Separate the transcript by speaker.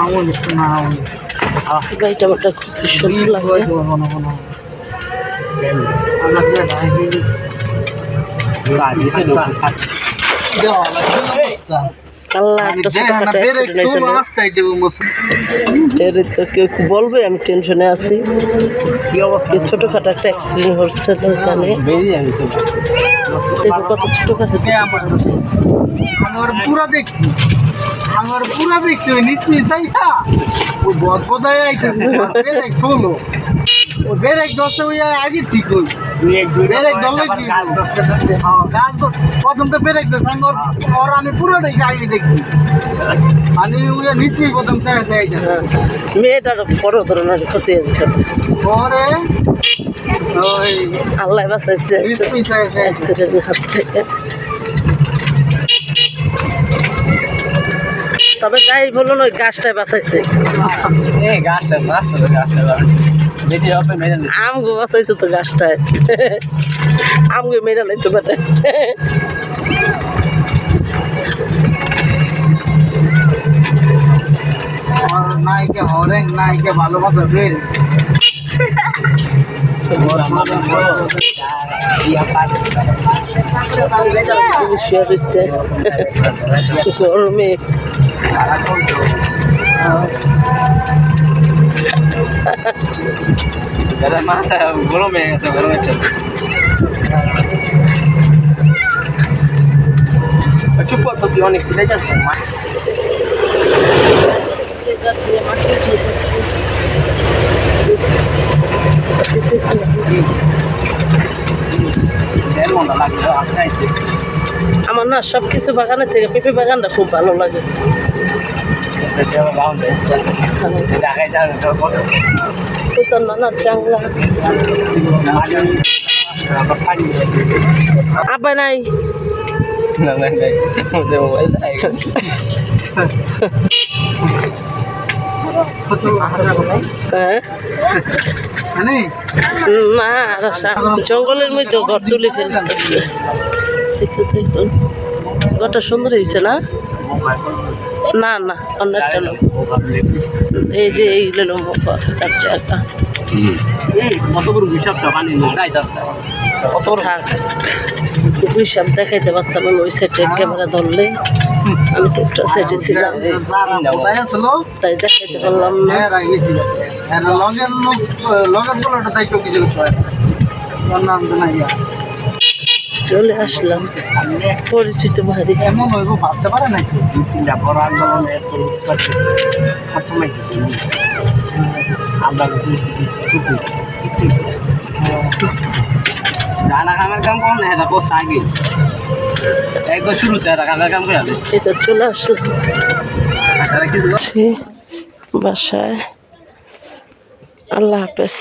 Speaker 1: আমল না
Speaker 2: গাড়িটা আমারটা খুব সুন্দর লাগে। আল্লাহ এর তো কেউ বলবে? আমি টেনশনে আছি। ছোটখাটো একটা অ্যাক্সিডেন্ট হচ্ছে ওখানে কত ছোট কাছে
Speaker 1: আমার পুরা দেখছি। আমার পুরা দেখছি ওই নিচ যাইয়া ও বদবদায় আইতেছে। ও বেরেক দশে ওই আগে ঠিক বেরেক দলে কি? হ্যাঁ, গাছ তো প্রথম তো বেরেক দশ আমি ওর আমি পুরোটাই গাড়ি দেখছি। আমি ওই নিচুই প্রথম চাইতে
Speaker 2: হ্যাঁ, মেয়েটার বড় ধরনের ক্ষতি হয়েছে।
Speaker 1: পরে
Speaker 2: আল্লাহ বাঁচাইছে। হাত থেকে। তবে যাই বলুন ওই গাছটায় বাঁচাইছে। আমগো বাঁচাইছে তো গাছটায় আমগো মেরে লাইতে পারে।
Speaker 1: আর নাইকে হরেন নাইকে ভালো মতো বের।
Speaker 2: শুয়ে রয়েছে গরমে
Speaker 3: গরমে গেছে গরমে চুপ কর তো তুই অনেক খিদে যাচ্ছে দেড় ঘন্টা লাগবে আজকে আইছে
Speaker 2: আমার না সব কিছু বাগানের থেকে পেঁপে বাগানটা খুব ভালো লাগে। আব্বা নাই। হ্যাঁ? না, জঙ্গলের মধ্যে ঘর তুলে ফেলতেছে ঘরটা সুন্দর হয়েছে না? না না অন্যটা লোক। এই যে, এইগুলো কাছে একটা
Speaker 3: কত বড় হিসাবটা পানি তাই যাচ্ছে কত বড়?
Speaker 2: থাক। হিসাব দেখাইতে পারতাম আমি ওই সাইডে ক্যামেরা ধরলে। আমি তো একটা সাইডে ছিলাম।
Speaker 1: যারা কোথায় আসলো
Speaker 2: তাই দেখাইতে পারলাম না।
Speaker 1: হ্যাঁ হ্যাঁ লগের লোক লগের বলাটা দায়িত্ব কিছু নাম তো
Speaker 2: চলে আসলাম। পরিচিত ভারী
Speaker 1: এমন হইব ভাবতে পারে নাকি?
Speaker 3: তিনটা বড় আন্দোলনে তো প্রথমে আমরা জানা কামের কাম কম না এটা পোস্ট আগে। একবার শুরুতে কাম করে
Speaker 2: চলে আছি বাসায়। আল্লাহ হাফেজ।